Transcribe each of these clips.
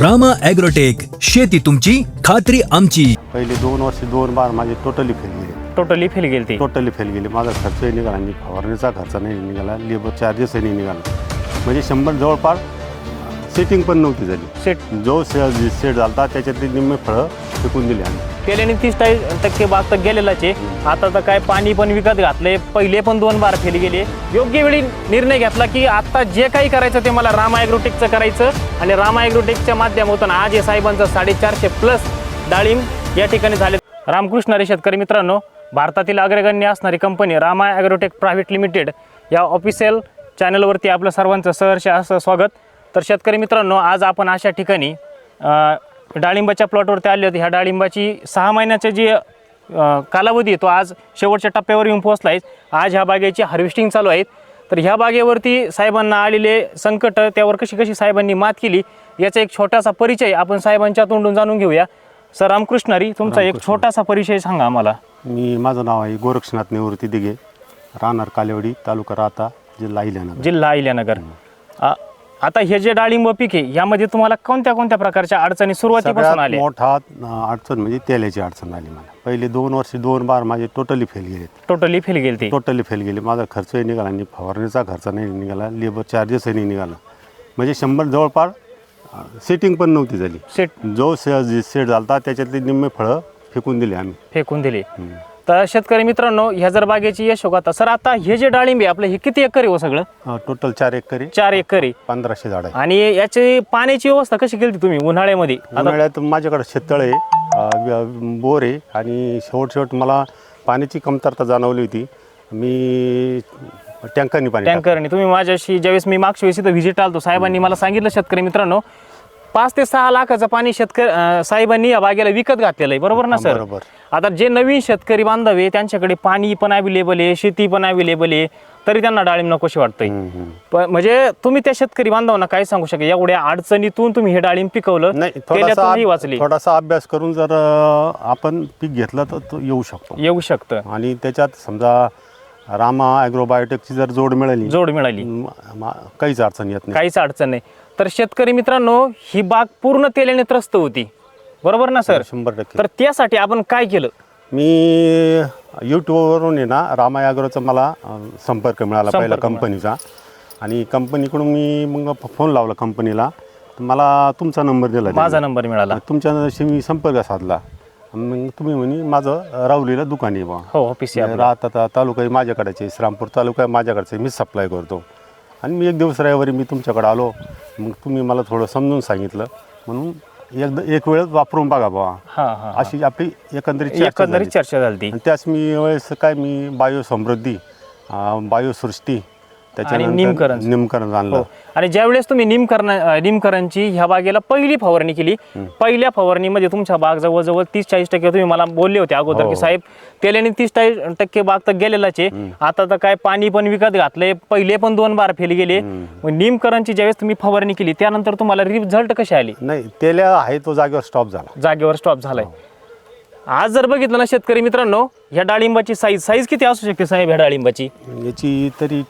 Rama agrotech शेती तुमची खात्री आमची. पहिले दोन वर्ष दोन बार माझे टोटली फेल गेले. टोटली फेल गेली ती टोटली फेल गेले. माझा खर्चही निघाला. आणि फवारणीचा खर्च नाही निघाला. लेबर चार्जेसही नाही निघाला. म्हणजे शंभर जवळपास सेटिंग पण नव्हती झाली. सेट जो से सेट झाला त्याच्यातली निम्मे फळं फेकून दिली आम्ही. केल्याने तीस चाळीस टक्के बाग तर गेलेलाच आहे. आता तर काय पाणी पण विकत घातले पहिले पण दोन बार फेल गेले. योग्य वेळी निर्णय घेतला की आता जे काही करायचं ते मला राम ॲग्रोटेकचं करायचं आणि राम ॲग्रोटेकच्या माध्यमातून आज या साहेबांचं साडेचारशे प्लस डाळिंब या ठिकाणी झाले. रामकृष्ण रे शेतकरी मित्रांनो भारतातील अग्रगण्य असणारी company Rama agrotech private limited या ऑफिशियल चॅनलवरती आपलं सर्वांचं सहर्ष असं स्वागत. तर शेतकरी मित्रांनो आज आपण अशा ठिकाणी डाळिंबाच्या प्लॉटवरती आले होते. ह्या डाळिंबाची सहा महिन्याची जी कालावधी तो आज शेवटच्या टप्प्यावर येऊन पोहोचला आहे. आज ह्या बागेची हार्वेस्टिंग चालू आहे. तर ह्या बागेवरती साहेबांना आलेले संकट त्यावर कशी कशी साहेबांनी मात केली याचा एक छोटासा परिचय आपण साहेबांच्या तोंडून जाणून घेऊया. सर रामकृष्णारी तुमचा एक छोटासा परिचय सांगा आम्हाला. मी माझं नाव आहे गोरक्षनाथ निवृत्ती दिघे राहणार कालेवाडी तालुका राहता जिल्हा इल्यानगर जिल्हा अहिल्यानगर. आ- आता हे जे डाळिंब पीक आहे यामध्ये तुम्हाला कोणत्या कोणत्या प्रकारच्या अडचणी सुरुवातीपासून सगळ्यात आल्या? मोठा अं, अडचण म्हणजे तेलाची अडचण आली मला. पहिले दोन वर्ष दोन बार माझे टोटली फेल गेले. टोटली फेल गेली ती. टोटली फेल गेले. माझा खर्चही निघाला आणि फवारणीचा खर्च नाही निघाला लेबर चार्जेसही नाही निघाला. म्हणजे शंभर जवळपास सेटिंग पण नव्हती झाली. सेट जो से सेट झाला त्याच्यातली निम्मे फळं फेकून दिले आम्ही. फेकून दिली. तर शेतकरी मित्रांनो ह्या जर बागेची यशोगाथा सर आता हे जे डाळिंब आपलं हे किती एकर आहे हो सगळं? टोटल चार एकरी. चार एकर. आहे पंधराशे झाड आहे. आणि याची पाण्याची व्यवस्था कशी केली तुम्ही उन्हाळ्यामध्ये? आता उन्हाळ्यात माझ्याकडे शेततळ आहे अं, व्य- बोर आहे आणि शेवट शेवट मला पाण्याची कमतरता जाणवली होती. मी टँकरनी पाणी टाकलं. टँकरने. तुम्ही माझ्याशी ज्यावेळेस मी मागच्या वेळेस इथं व्हिजिट आलतो साहेबांनी मला सांगितलं शेतकरी मित्रांनो पाच ते सहा लाखाचं पाणी शेतकरी साहेबांनी या बागेला विकत घातलेलं आहे. बरोबर ना सर? बरोबर. आता जे नवीन शेतकरी बांधव आहे त्यांच्याकडे पाणी पण अवेलेबल आहे शेती पण अवेलेबल आहे तरी त्यांना डाळिंब नकोशी वाटतंय. पण म्हणजे तुम्ही त्या शेतकरी बांधवांना काय सांगू शकाल? एवढ्या अडचणीतून तुम्ही हे डाळिंब पिकवलं नाही थोडासा वाचली. थोडासा अभ्यास करून जर अं, आपण पीक घेतलं तर तो येऊ शकतो. येऊ शकतं. आणि त्याच्यात समजा रामा ॲग्रोबायोटेकची जर जोड मिळाली जोड मिळाली. म- म- काहीच अडचण येत नाही. काहीच अडचण नाही. तर शेतकरी मित्रांनो ही बाग पूर्ण तेलाने त्रस्त होती. बरोबर ना सर? शंभर टक्के. तर त्यासाठी आपण काय केलं? मी यूट्यूबवरून आहे ना रामा ॲग्रोचा मला अं, संपर्क मिळाला पहिला मिळाला. कंपनीचा. आणि कंपनीकडून मी मग फोन लावला कंपनीला. तर मला तुमचा नंबर दिला त्यांनी. माझा नंबर मिळाला. तुमच्याशी मी संपर्क साधला. मग तुम्ही म्हणे माझं रावलीला दुकान आहे बा. हो ऑफिस आहे आपलं. राहता ता- तालुका आहे माझ्याकडेचे श्रामपूर तालुका आहे माझ्याकडचे मी सप्लाय करतो. आणि मी एक दिवस रविवारी मी तुमच्याकडे आलो. मग तुम्ही मला थोडं समजून सांगितलं. म्हणून एकदा एक वेळ वापरून बघा बाबा अशी आपली एकंदरीत एकंदरीत. चर्चा झाली त्याच मी वेळेस काय मी बायो समृद्धी बायोसृष्टी निमकरण. निमकरण आणलं. हो. आणि ज्यावेळेस तुम्ही निमकरण निमकरणची ह्या बागेला पहिली फवारणी केली पहिल्या फवारणीमध्ये तुमच्या बाग जवळजवळ तीस चाळीस टक्के तुम्ही मला बोलले होते अगोदर हो. की साहेब तेल्याने तीस चाळीस टक्के बाग तर गेलेलाच आहे. आता तर काय पाणी पण विकत घातलंय. पहिले पण दोन बार फेल गेले. निमकरणची ज्यावेळेस तुम्ही फवारणी केली त्यानंतर तुम्हाला रिझल्ट कसे आले? नाही तेल्या आहे तो जागेवर स्टॉप झाला. जागेवर स्टॉप झालाय. आज जर बघितलं ना शेतकरी मित्रांनो ह्या डाळिंबाची साईज साईज किती असू शकते साहेब ह्या डाळिंबाची? याची तरी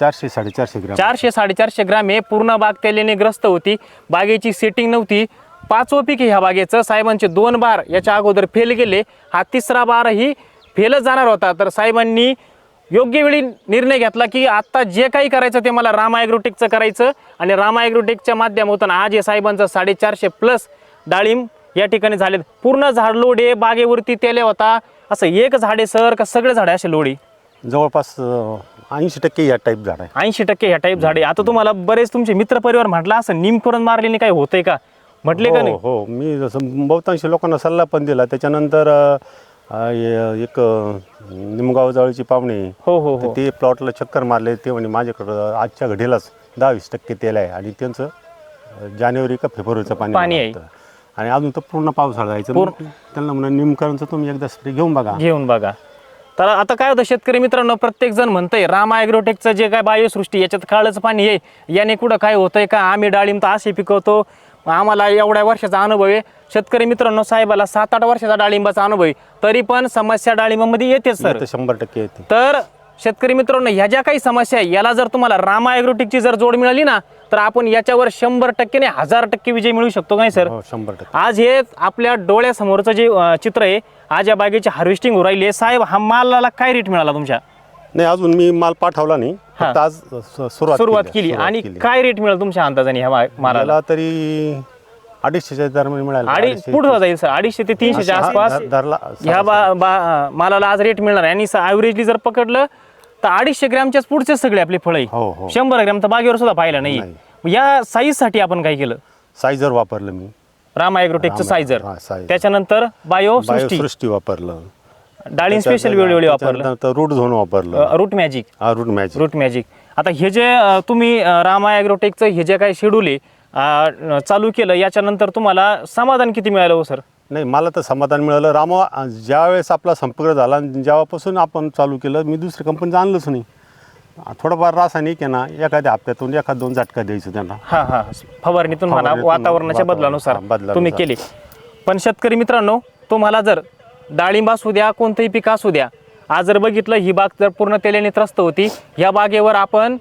चारशे साडेचारशे ग्रॅम. चारशे साडेचारशे ग्राम आहे पूर्ण बाग तेलेने ग्रस्त होती. बागेची सेटिंग नव्हती. पाचवं पीक ह्या बागेचं. साहेबांचे दोन बार याच्या अगोदर फेल गेले. हा तिसरा बारही फेलच जाणार होता. तर साहेबांनी योग्य वेळी निर्णय घेतला की आता जे काही करायचं ते मला रामा ॲग्रोटेकचं करायचं आणि रामा ॲग्रोटेकच्या माध्यमातून आज या साहेबांचं साडेचारशे प्लस डाळिंब या ठिकाणी झालेत. पूर्ण झाड लोड बागेवरती तेले होता. असं एक झाडे सर का सगळे झाडे असे लोडी जवळपास ऐंशी टक्के या टाईप झाड आहे. ऐंशी टक्के ह्या टाईप झाडे आता तुम्हाला बरेच तुमचे मित्र परिवार म्हटला असं निमकरण मारलेने काय होतंय का? म्हटले का हो नाही? हो. मी जसं बहुतांश लोकांना सल्ला पण दिला. त्याच्यानंतर अ, अ, ये- एक अ, निमगाव जवळची पाहुणे हो हो तर हो. ते प्लॉटला चक्कर मारले. ते म्हणे माझ्याकडं आजच्या घडीलाच दहा वीस टक्के तेल आहे. आणि त्यांचं अ, जानेवारी का फेब्रुवारीचं पाणी पाणी मला आहे. वाटतं. आणि अजून तर पूर्ण पावसाळा जायचं त्यांना म्हणा निमकरणचं तुम्ही एकदा स्प्रे घेऊन बघा. घेऊन बघा. तर आता काय होतं शेतकरी मित्रांनो प्रत्येक जण म्हणतंय राम ॲग्रोटेकचं जे काय बायोसृष्टी याच्यात काळच पाणी आहे याने कुठं काय होतंय का? आम्ही डाळिंब तर असे पिकवतो. आम्हाला एवढ्या वर्षाचा अनुभव आहे. शेतकरी मित्रांनो साहेबाला सात आठ वर्षाचा डाळिंबाचा अनुभव आहे. तरी पण समस्या डाळिंबामध्ये येते सर. शंभर टक्के येते. तर शेतकरी मित्रांनो ह्या ज्या काही समस्या आहे याला जर तुम्हाला रामा ॲग्रोटेकची जर जोड मिळाली ना तर आपण याच्यावर शंभर टक्के नाही हजार टक्के विजय मिळू शकतो का नाही सर? हो शंभर टक्के. आज हे आपल्या डोळ्यासमोरचं जे अं, चित्र आहे आज या बागेची हार्वेस्टिंग हो राहिली आहे. साहेब हा मालाला काय रेट मिळाला तुमच्या? नाही अजून मी माल पाठवला नाही फक्त आज सु- सुरुवात सुरुवात आहे. केली. सुरुवात आणि केली. काय रेट मिळाला तुमच्या अंदाजाने ह्या मा- मालाला? मला तरी अडीचशेच्या दरम्यान मिळाला. अडीचशे- पुढं जाईल सर? अडीचशे ते तीनशेच्या आसपास? धर- धरला ह्या बा बा मालाला आज रेट मिळणार आहे. आणि ॲव्हरेजली जर पकडलं तर अडीचशे ग्रॅमच्याच पुढचे सगळे आपले फळ हो, हो. शंभर ग्रॅम तर बागेवर सुद्धा पाहिलं नाही. या साईजसाठी आपण काय केलं? सायझर वापरलं मी. रामा ॲग्रोटेकचं रामा- सायझर हा. त्याच्यानंतर बायो सृष्टी बायोसृष्टी वापरलं. डाळिंग स्पेशल वेळोवेळी वापरलं. रूट झोन वापरलं. रूट मॅजिक हा रूट मॅच रूट मॅजिक आता हे जे अ, तुम्ही अ, रामा ॲग्रोटेकचं हे जे काही शेड्यूल आहे अ, चालू केलं याच्यानंतर तुम्हाला समाधान किती मिळालं हो सर नाही मला तर समाधान मिळालं. रामा ज्या वेळेस आपला संपर्क झाला आणि जेव्हापासून आपण चालू केलं मी दुसऱ्या कंपनीचं आणलंच नाही. थोडंफार रासायनिक आहे ना एखाद्या हप्त्यातून एखाद दोन झटका द्यायचं त्यांना. हा हा. फवारणीतून म्हणा फवारणीतून, वातावरणाच्या वातावरण, बदलानुसार बदलानुसार. तुम्ही केले. पण शेतकरी मित्रांनो तुम्हाला जर डाळिंब असू द्या कोणतंही पीक असू द्या आज जर बघितलं ही बाग जर पूर्ण तेल्याने त्रस्त होती या बागेवर आपण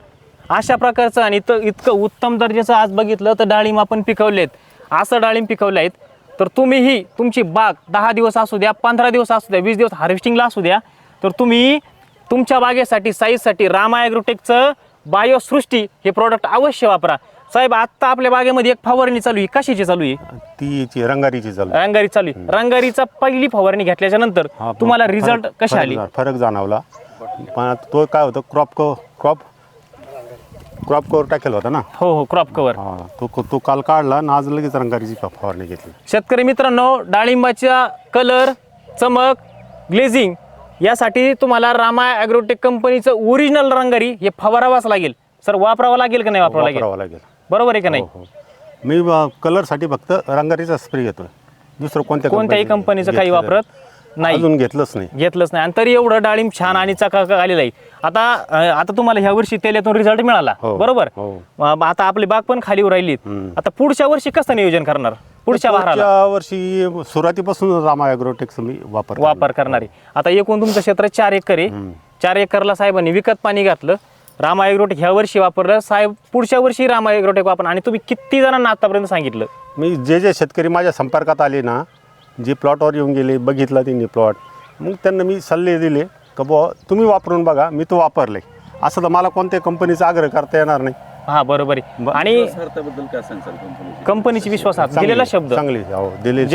अशा प्रकारचं आणि इतकं इतकं उत्तम दर्जाचं आज बघितलं तर डाळिंब आपण पिकवलेत. असं डाळिंब पिकवले आहेत तर तुम्हीही तुमची बाग दहा दिवस असू द्या पंधरा दिवस असू द्या वीस दिवस हार्वेस्टिंगला असू द्या तर तुम्ही तुमच्या बागेसाठी साईजसाठी रामा ॲग्रोटेकचं बायोसृष्टी हे प्रॉडक्ट अवश्य वापरा. साहेब आत्ता आपल्या बागेमध्ये एक फवारणी चालू आहे. कशाची चालू आहे? ती रंगारीची चालू रंगारी चालू आहे. रंगारीचा पहिली फवारणी घेतल्याच्या नंतर तुम्हाला रिझल्ट कशी आली? फरक जाणवला. पण तो काय होतं क्रॉप क्रॉप क्रॉप कवर टाकेल होता ना? हो हो क्रॉप कव्हर हा तो तो काल काढला आणि आज लगेच रंगारीची फवारणी घेतली. शेतकरी मित्रांनो डाळिंबाच्या कलर चमक ग्लेझिंग यासाठी तुम्हाला रामा ॲग्रोटेक कंपनीचं ओरिजिनल रंगारी हे फवारावाच लागेल. सर वापरावं लागेल का नाही वापरावं लागेल? वापरावं लागेल. बरोबर आहे का नाही? हो, हो. मी कलरसाठी फक्त रंगारीचा स्प्रे घेतोय. दुसरं कोणत्या कोणत्याही कंपनीचं काही वापरत? नाही. अजून घेतलंच नाही. घेतलंच नाही. आणि तरी एवढं डाळिंब छान आणि चकाक आलेलं आहे. आता अं, आता तुम्हाला ह्या वर्षी तेल्यातून रिझल्ट मिळाला. हो, बरोबर? हो. मग आता आपली बाग पण खाली राहिली. आता पुढच्या वर्षी कसं नियोजन करणार? पुढच्या पुढच्या वर्षी सुरुवातीपासून रामा ॲग्रोटेक्स मी वापर वापर करणारी आता एकूण तुमचं क्षेत्र चार एकर आहे. चार एकरला साहेबांनी विकत पाणी घातलं. रामा ॲग्रोटेक ह्या वर्षी वापरलं. साहेब पुढच्या वर्षी रामा ॲग्रोटेक वापर आणि तुम्ही किती जणांना आतापर्यंत सांगितलं? मी जे जे शेतकरी माझ्या संपर्कात आले ना जे प्लॉटवर येऊन गेले बघितला त्यांनी प्लॉट मग त्यांना मी सल्ले दिले का बुवा तुम्ही वापरून बघा मी तो वापरले. असं तर मला कोणत्या कंपनीचा आग्रह करता येणार नाही. हा बरोबर आहे. आणि काय कंपनीची कंपनीची विश्वासात चांगली- दिलेला शब्द. चांगली हो दिले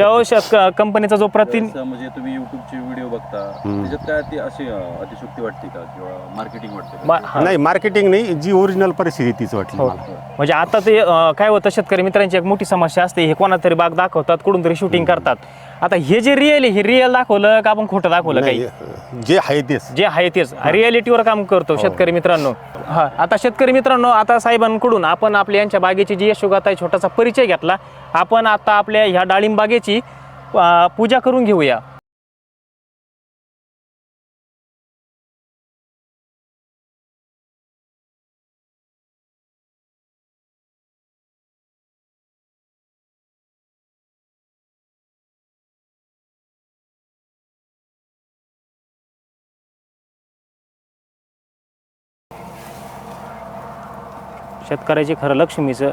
कंपनीचा जो प्रतिन असं म्हणजे तुम्ही युट्यूबचे व्हिडिओ बघता त्याच्यात काय ती अशी अं, अतिशुक्ती वाटते का? किंवा मार्केटिंग वाटते का? मा- हा. नाही मार्केटिंग नाही जी ओरिजिनल परिस्थिती तीच वाटली हो. मला. म्हणजे आता ते अं, काय होतं शेतकरी मित्रांची एक मोठी समस्या असते हे कोणा तरी बाग दाखवतात कुठून तरी शूटिंग करतात. आता हे जे रिअल आहे हे रिअल दाखवलं का आपण खोटं दाखवलं काही? नाही, जे आहे तेच. जे आहे तेच. रिअलिटीवर काम करतो शेतकरी मित्रांनो. हा आता शेतकरी मित्रांनो आता साहेबांकडून आपण आपल्या यांच्या बागेची जी यशोगाथा आहे छोटासा परिचय घेतला. आपण आता आपल्या ह्या डाळिंब बागेची अं, पूजा करून घेऊया. शेतकऱ्याचे खरं लक्ष्मीचं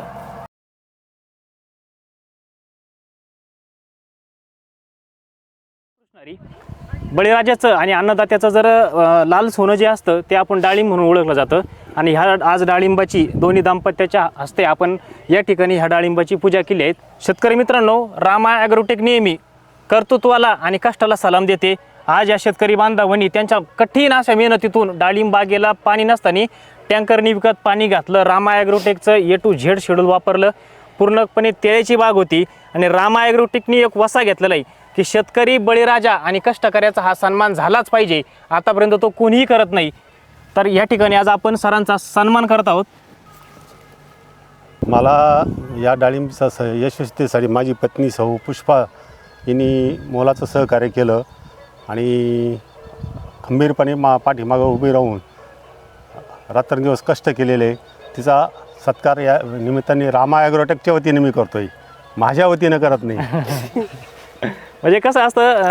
बळीराजाचं आणि अन्नदात्याचं जर लाल सोनं जे असतं ते आपण डाळिंब म्हणून ओळखलं जातं. आणि ह्या आज डाळिंबाची दोन्ही दाम्पत्याच्या हस्ते आपण या ठिकाणी ह्या डाळिंबाची पूजा केली आहे. शेतकरी मित्रांनो रामा ॲग्रोटेक नेहमी कर्तृत्वाला आणि कष्टाला सलाम देते. आज या शेतकरी बांधवांनी त्यांच्या कठीण अशा मेहनतीतून डाळिंब बागेला पाणी नसताना टँकरनी विकत पाणी घातलं. रामा ॲग्रोटेकचं ए टू झेड शेड्यूल वापरलं. पूर्णपणे तेळ्याची बाग होती आणि रामा ॲग्रोटेकनी एक वसा घेतलेला आहे की शेतकरी बळीराजा आणि कष्टकऱ्याचा हा सन्मान झालाच पाहिजे. आतापर्यंत तो कोणीही करत नाही. तर या ठिकाणी आज आपण सरांचा सन्मान करत आहोत. मला या डाळिंबचा स यशस्वीतेसाठी माझी पत्नी सौ पुष्पा यांनी मोलाचं सहकार्य केलं. आणि खंबीरपणे मा पाठीमागं उभी राहून रात्रंदिवस कष्ट केलेले तिचा सत्कार या निमित्ताने रामा ॲग्रोटेकच्या वतीने मी करतोय माझ्या वतीनं करत नाही म्हणजे कसं असतं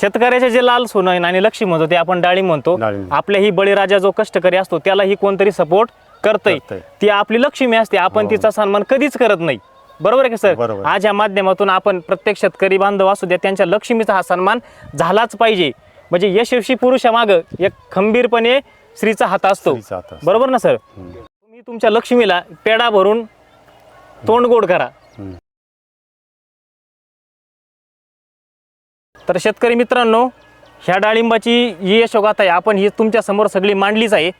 शेतकऱ्याचे जे लाल सोनं आणि लक्ष्मी म्हणतो ते आपण डाळिंब म्हणतो डाळिंब. आपल्या ही बळीराजा जो कष्टकरी असतो त्याला ही कोणतरी सपोर्ट करतय करतंय. ती आपली लक्ष्मी असते आपण हो. तिचा सन्मान कधीच करत नाही बरोबर आहे का सर? बरोबर. आज या माध्यमातून आपण प्रत्येक शेतकरी बांधव असू द्या त्यांच्या लक्ष्मीचा हा सन्मान झालाच पाहिजे. म्हणजे यशस्वी पुरुषामाग एक खंबीरपणे स्त्रीचा हात असतो. स्त्रीचा हात असतो. बरोबर ना सर? तुम्ही तुमच्या लक्ष्मीला पेढा भरून तोंड गोड करा. हम्म. तर शेतकरी मित्रांनो ह्या डाळिंबाची ही यशोगाथा आहे आपण ही तुमच्यासमोर सगळी मांडलीच आहे.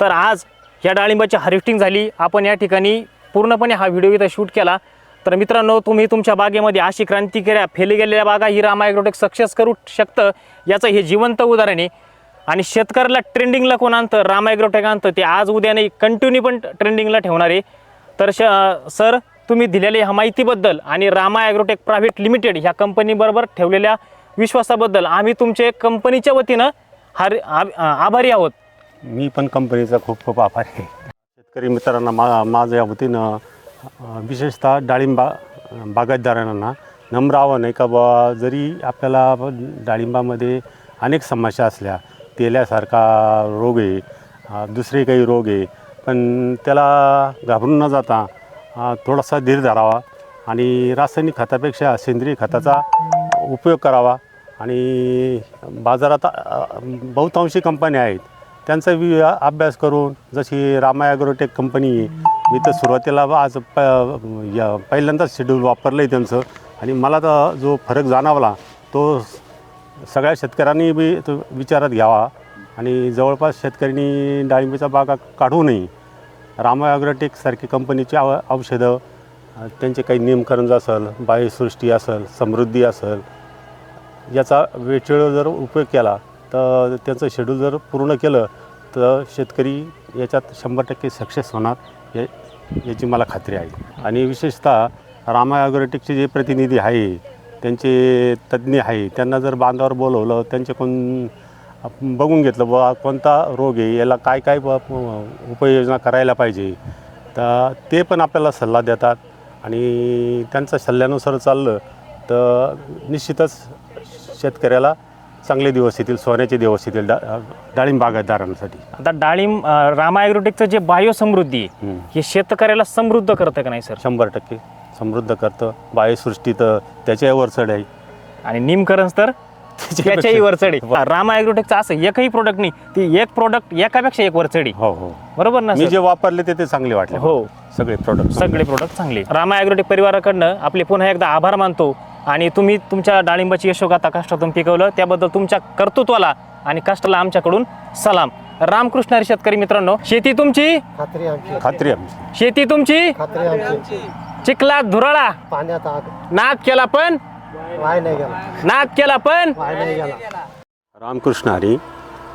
तर आज ह्या डाळिंबाची हार्वेस्टिंग झाली. आपण या ठिकाणी पूर्णपणे हा व्हिडिओ इथं शूट केला. तर मित्रांनो तुम्ही तुमच्या बागेमध्ये अशी क्रांती केल्या फेली गेलेल्या बागा ही रामा ॲग्रोटेक सक्सेस करू शकतं याचं हे जिवंत उदाहरण आहे. आणि शेतकऱ्याला ट्रेंडिंगला कोण आणतं? रामा ॲग्रोटेक आणतं. ते आज उद्या नाही कंटिन्यू पण ट्रेंडिंगला ठेवणार आहे. तर श सर तुम्ही दिलेल्या ह्या माहितीबद्दल आणि रामा ॲग्रोटेक प्रायव्हेट लिमिटेड ह्या कंपनीबरोबर ठेवलेल्या विश्वासाबद्दल आम्ही तुमचे कंपनीच्या वतीनं हर आभारी आहोत. मी पण कंपनीचा खूप खूप आभारी आहे. शेतकरी मित्रांना मा माझ्या वतीनं विशेषतः डाळिंबा बागायतदारांना नम्र आव्हान आहे का बा जरी आपल्याला डाळिंबामध्ये अनेक समस्या असल्या तेल्यासारखा रोग आहे दुसरे काही रोग आहे पण त्याला घाबरून न जाता थोडासा धीर धरावा आणि रासायनिक खतापेक्षा सेंद्रिय खताचा उपयोग करावा आणि बाजारात बहुतांशी कंपन्या आहेत त्यांचा वि अभ्यास करून जशी रामा ॲग्रोटेक कंपनी आहे मी तर सुरुवातीला आज प या पहिल्यांदाच शेड्यूल वापरलं आहे त्यांचं. आणि मला तर जो फरक जाणवला तो सगळ्या शेतकऱ्यांनी बी तो विचारात घ्यावा. आणि जवळपास शेतकऱ्यांनी डाळिंबीचा बागा काढू नये रामा ॲग्रोटेकसारखी कंपनीची आव औषधं त्यांचे काही नियमकरण असेल बायोसृष्टी असेल समृद्धी असेल याचा वेळ जर उपयोग केला तर त्यांचं शेड्यूल जर पूर्ण केलं तर शेतकरी याच्यात शंभर टक्के सक्सेस होणार या याची मला खात्री आहे. आणि विशेषतः रामा ॲग्रोटेकचे जे प्रतिनिधी आहे त्यांचे तज्ज्ञ आहे त्यांना जर बांधावर बोलवलं त्यांचे कोण बघून घेतलं बुवा कोणता रोग आहे याला काय काय उपाययोजना करायला पाहिजे तर ते पण आपल्याला सल्ला देतात. आणि त्यांचा सल्ल्यानुसार चाललं तर निश्चितच शेतकऱ्याला चांगले दिवस येतील सोन्याचे दिवस येतील डा डाळिंब बागायतदारांसाठी. आता डाळिंब अं, रामा ॲग्रोटेकचं जे बायोसमृद्धी आहे हम्म. हे शेतकऱ्याला समृद्ध करतं का नाही सर? शंभर टक्के समृद्ध करतं. बायोसृष्टी तर त्याच्यावर चढ आहे. आणि निमकरण तर त्याच्याही वर चढ आहे रामा ॲग्रोटेकचं असं एकही प्रोडक्ट नाही ती एक प्रोडक्ट एकापेक्षा एक वर चढी हो हो. बरोबर ना मी सर? जे वापरले ते ते चांगले वाटले हो. सगळे प्रोडक्ट सगळे प्रोडक्ट चांगले. रामा ॲग्रोटेक परिवाराकडनं आपले पुन्हा एकदा आभार मानतो. आणि तुम्ही तुमच्या डाळिंबाची यशोगाथा कष्टातून पिकवलं त्याबद्दल तुमच्या कर्तृत्वाला आणि कष्टाला आमच्याकडून सलाम. रामकृष्ण हरी शेतकरी मित्रांनो शेती तुमची? खात्री आमची. खात्री आहे आमची. शेती तुमची? खात्री आमची. चिखलात धुराळा? पाण्यात आग. नाद केला पण? वाय नाही गेला. नाद केला पण? वाय नाही गेला. रामकृष्ण हरी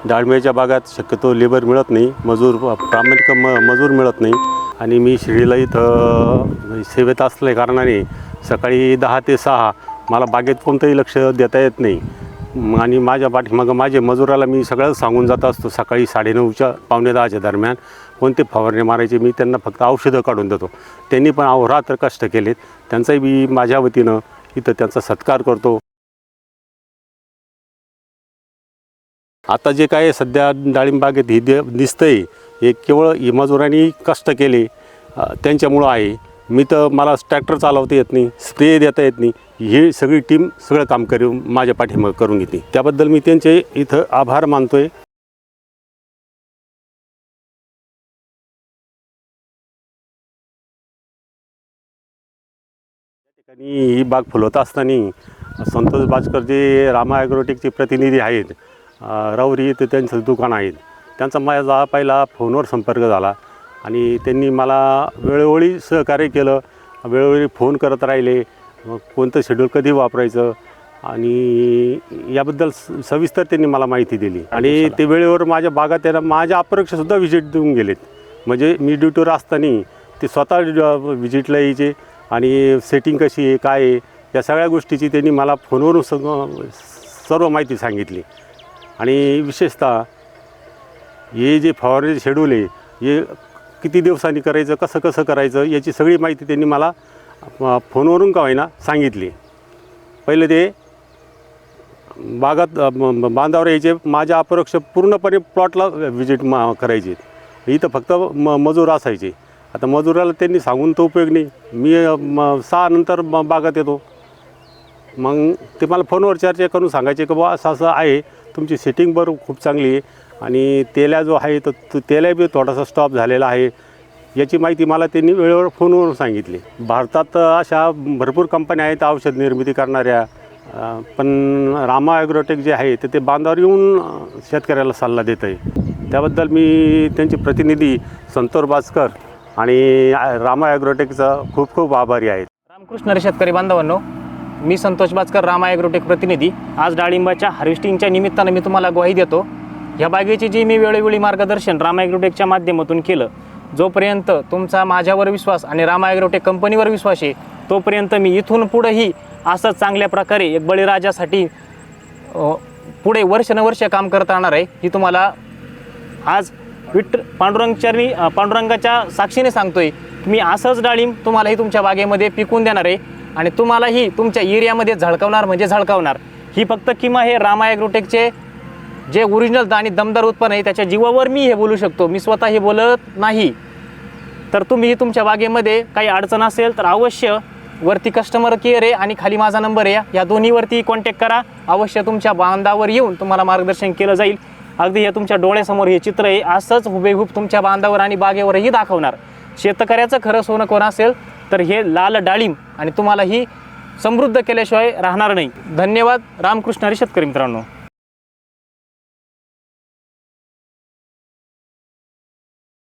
डाळिंबाच्या बागात शक्यतो लेबर मिळत नाही मजूर प्रामाणिक म मजूर मिळत नाही. आणि मी शिर्डीला इथं सेवेत असल्या कारणाने सकाळी दहा ते सहा. मला बागेत कोणतंही लक्ष देता येत नाही. आणि माझ्या पाठीमागं माझे मजुराला मी सगळं सांगून जात असतो सकाळी साडेनऊच्या पावणे दहाच्या दरम्यान. कोणते फवारणी मारायचे मी त्यांना फक्त औषधं काढून देतो. त्यांनी पण अहोरात्र कष्ट केलेत. त्यांचाही मी माझ्या वतीनं इथं त्यांचा सत्कार करतो. आता जे काय सध्या डाळिंबागेत ही दे दिसतंय हे केवळ ही मजुरांनी कष्ट केले त्यांच्यामुळं आहे. मी तर मला ट्रॅक्टर चालवता येत नाही स्प्रे देता येत नाही. ही सगळी टीम सगळं काम करून माझ्या पाठीमागं करून घेते. त्याबद्दल मी त्यांचे इथं आभार मानतोय. ठिकाणी ही बाग फुलवत असताना संतोष बाजकर जे रामा ॲग्रोटेकचे प्रतिनिधी आहेत राऊरी इथं त्यांचं दुकान आहेत त्यांचा माझा पहिला फोनवर संपर्क झाला. आणि त्यांनी मला वेळोवेळी सहकार्य केलं. वेळोवेळी फोन करत राहिले. मग कोणतं शेड्यूल कधी वापरायचं? आणि याबद्दल स- सविस्तर त्यांनी मला माहिती दिली. आणि ते वेळेवर माझ्या बागात त्यांना माझ्या अपरोक्षसुद्धा व्हिजिट देऊन गेलेत. म्हणजे मी ड्युटीवर असताना ते स्वतः व्हिजिटला यायचे. आणि सेटिंग कशी आहे काय आहे या सगळ्या गोष्टीची त्यांनी मला फोनवरून सग सर्व माहिती सांगितली. आणि विशेषतः हे जे फवारणी शेड्यूल आहे हे किती दिवसांनी करायचं कसं कसं करायचं याची सगळी माहिती त्यांनी मला फोनवरून का होईना सांगितली. पहिले ते बागात बांधावर यायचे माझ्या अपरोक्ष पूर्णपणे प्लॉटला व्हिजिट मा करायचे. इथं फक्त म मजूर असायचे. आता मजुराला त्यांनी सांगून तो उपयोग नाही. मी सहा नंतर बागात येतो. मग ते मला फोनवर चर्चा करून सांगायचे की बुवा असं असं आहे. तुमची सेटिंग बर खूप चांगली आहे. आणि तेल्या जो आहे तर तो बी थोडासा स्टॉप झालेला आहे. याची माहिती मला त्यांनी वेळेवर फोनवर सांगितली. भारतात अशा भरपूर कंपन्या आहेत औषध निर्मिती करणाऱ्या. पण रामा ॲग्रोटेक जे आहे ते ते बांधावर येऊन शेतकऱ्याला सल्ला देत आहे. त्याबद्दल मी त्यांचे प्रतिनिधी संतोर भास्कर आणि रामा ॲग्रोटेकचा खूप खूप आभारी आहे. रामकृष्ण शेतकरी बांधवांनो मी संतोष भास्कर रामा ॲग्रोटेक प्रतिनिधी. आज डाळिंबाच्या हार्वेस्टिंगच्या निमित्तानं मी तुम्हाला ग्वाही देतो. या बागेची जी मी वेळोवेळी मार्गदर्शन रामा ॲग्रोटेकच्या माध्यमातून केलं जोपर्यंत तुमचा माझ्यावर विश्वास आणि रामा ॲग्रोटेक कंपनीवर विश्वास आहे तोपर्यंत मी इथून पुढंही असंच चांगल्या प्रकारे एक बळीराजासाठी पुढे वर्षानुवर्ष काम करत राहणार आहे ही तुम्हाला आज विठ्ठ पांडुरंगचरणी पांडुरंगाच्या साक्षीने सांगतोय. मी असंच डाळिंब तुम्हालाही तुमच्या बागेमध्ये पिकून देणार आहे. आणि तुम्हालाही तुमच्या एरियामध्ये झळकवणार म्हणजे झळकावणार. ही फक्त किमा हे रामा ॲग्रोटेकचे जे ओरिजिनल आणि दमदार उत्पन्न आहे त्याच्या जीवावर मी हे बोलू शकतो. मी स्वतः हे बोलत नाही. तर तुम्ही तुमच्या बागेमध्ये काही अडचण असेल तर अवश्य वरती कस्टमर केअर आहे आणि खाली माझा नंबर आहे. या दोन्हीवरती कॉन्टॅक्ट करा. अवश्य तुमच्या बांधावर येऊन तुम्हाला मार्गदर्शन केलं जाईल. अगदी हे तुमच्या डोळ्यासमोर हे चित्र आहे. असंच हुबेहूब तुमच्या बांधावर आणि बागेवरही दाखवणार. शेतकऱ्याचं खरं सोनं कोण असेल? तर हे लाल डाळिंब आणि तुम्हाला ही समृद्ध केल्याशिवाय राहणार नाही. धन्यवाद. रामकृष्ण हरी शेतकरी मित्रांनो.